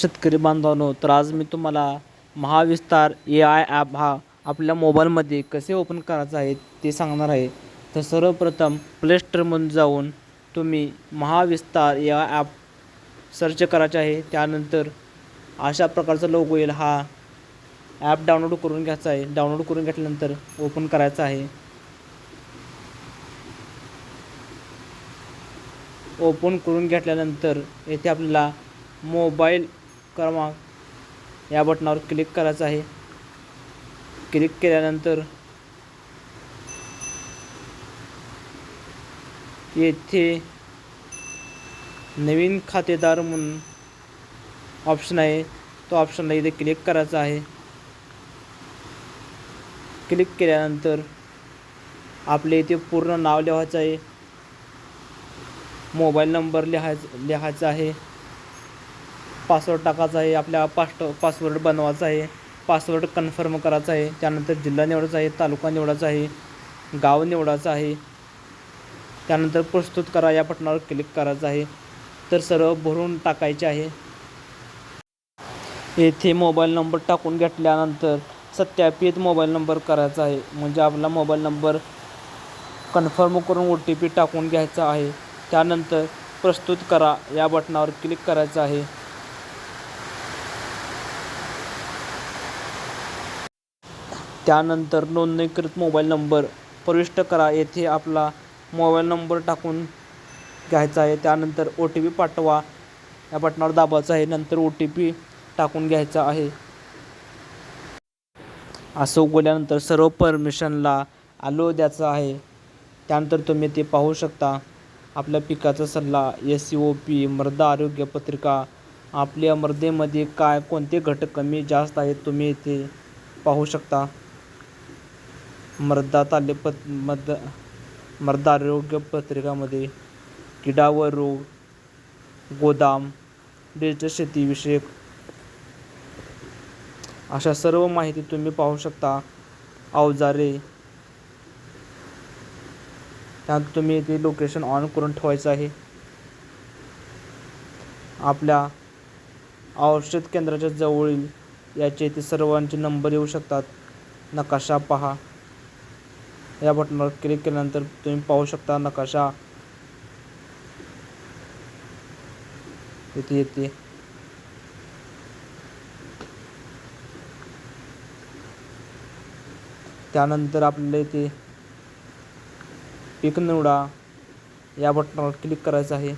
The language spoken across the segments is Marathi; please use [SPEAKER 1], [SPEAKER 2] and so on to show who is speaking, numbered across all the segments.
[SPEAKER 1] शेतकरी बांधवांनो तर आज मी तुम्हाला महाविस्तार ए आय ॲप हा आपल्या मोबाईलमध्ये कसे ओपन करायचं आहे ते सांगणार आहे. तर सर्वप्रथम प्ले स्टोरमधून जाऊन तुम्ही Mahavistar A I app search करायचे आहे. त्यानंतर अशा प्रकारचा लोगो येईल. हा ॲप डाउनलोड करून घ्यायचा आहे. डाउनलोड करून घेतल्यानंतर ओपन करायचा आहे. ओपन करून घेतल्यानंतर येथे आपल्याला मोबाईल क्रमांक. या बटनावर क्लिक करायचं आहे. क्लिक केल्यानंतर येथे नवीन खातेदार म्हणून ऑप्शन आहे. तो ऑप्शनला इथे क्लिक करायचा आहे. क्लिक केल्यानंतर आपले इथे पूर्ण नाव लिहायचं आहे. मोबाईल नंबर लिहाय लिहायचा आहे. पासवर्ड टाकायचा आहे आपल्या पास्ट पासवर्ड बनवायचा आहे पासवर्ड कन्फर्म करायचा आहे त्यानंतर जिल्हा निवडायचा आहे तालुका निवडायचा आहे गाव निवडायचं आहे त्यानंतर प्रस्तुत करा या बटनावर क्लिक करायचं आहे तर सर्व भरून टाकायचे आहे. येथे मोबाईल नंबर टाकून घेतल्यानंतर सत्यापित मोबाईल नंबर करायचा आहे म्हणजे आपला मोबाईल नंबर कन्फर्म करून ओ टी पी टाकून घ्यायचा आहे त्यानंतर प्रस्तुत करा या बटनावर क्लिक करायचं आहे. त्यानंतर नोंदणीकृत मोबाईल नंबर प्रविष्ट करा. येथे आपला मोबाईल नंबर टाकून घ्यायचा आहे. त्यानंतर ओ टी पी पाठवा. या बटनावर दाबायचं आहे. नंतर ओ टी पी टाकून घ्यायचा आहे. असं उघडल्यानंतर सर्व परमिशनला आलो द्यायचं आहे. त्यानंतर तुम्ही ते पाहू शकता. आपल्या पिकाचा सल्ला एस सी ओ पी मृदा आरोग्य पत्रिका आपल्या मृदेमध्ये काय कोणते घटक कमी जास्त आहेत तुम्ही इथे पाहू शकता. मृदा तालेपत मद मृदा आरोग्य पत्रिकामध्ये किडा व रोग गोदाम डिजिटल शेतीविषयक. अशा सर्व माहिती तुम्ही पाहू शकता. अवजारे. त्यात तुम्ही इथे लोकेशन ऑन करून ठेवायचं आहे. आपल्या औषध केंद्राच्या जवळील याचे ते सर्वांचे नंबर येऊ शकतात. नकाशा पहा. या बटनावर क्लिक केल्यानंतर तुम्ही पाहू शकता नकाशा. इथे येते. त्यानंतर आपल्याला इथे पीक निवडा. या बटनावर क्लिक करायचं आहे.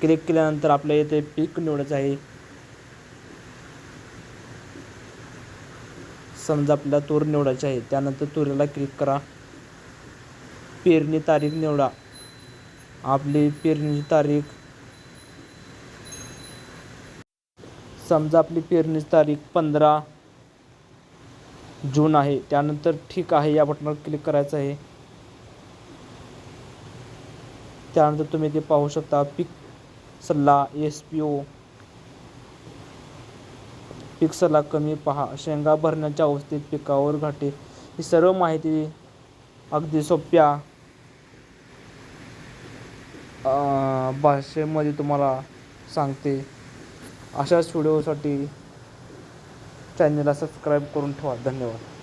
[SPEAKER 1] क्लिक केल्यानंतर आपल्या इथे पीक निवडायचं आहे. समजा आपल्याला तूर निवडायची आहे त्यानंतर तुरीला क्लिक करा. पेरणी तारीख निवडा. आपली पेरणीची तारीख. समजा आपली पेरणीची तारीख पंधरा जून आहे त्यानंतर ठीक आहे या बटनावर क्लिक करायचं आहे. त्यानंतर तुम्ही ते पाहू शकता पीक सल्ला एस पी ओ पीक सल्ला कमी पहा. शेंगा भरण्याच्या अवस्थेत पिकावर घाटे. ही सर्व माहिती अगदी सोप्या भाषेमध्ये तुम्हाला सांगते. अशाच व्हिडिओसाठी चॅनलला सबस्क्राईब करून ठेवा. धन्यवाद.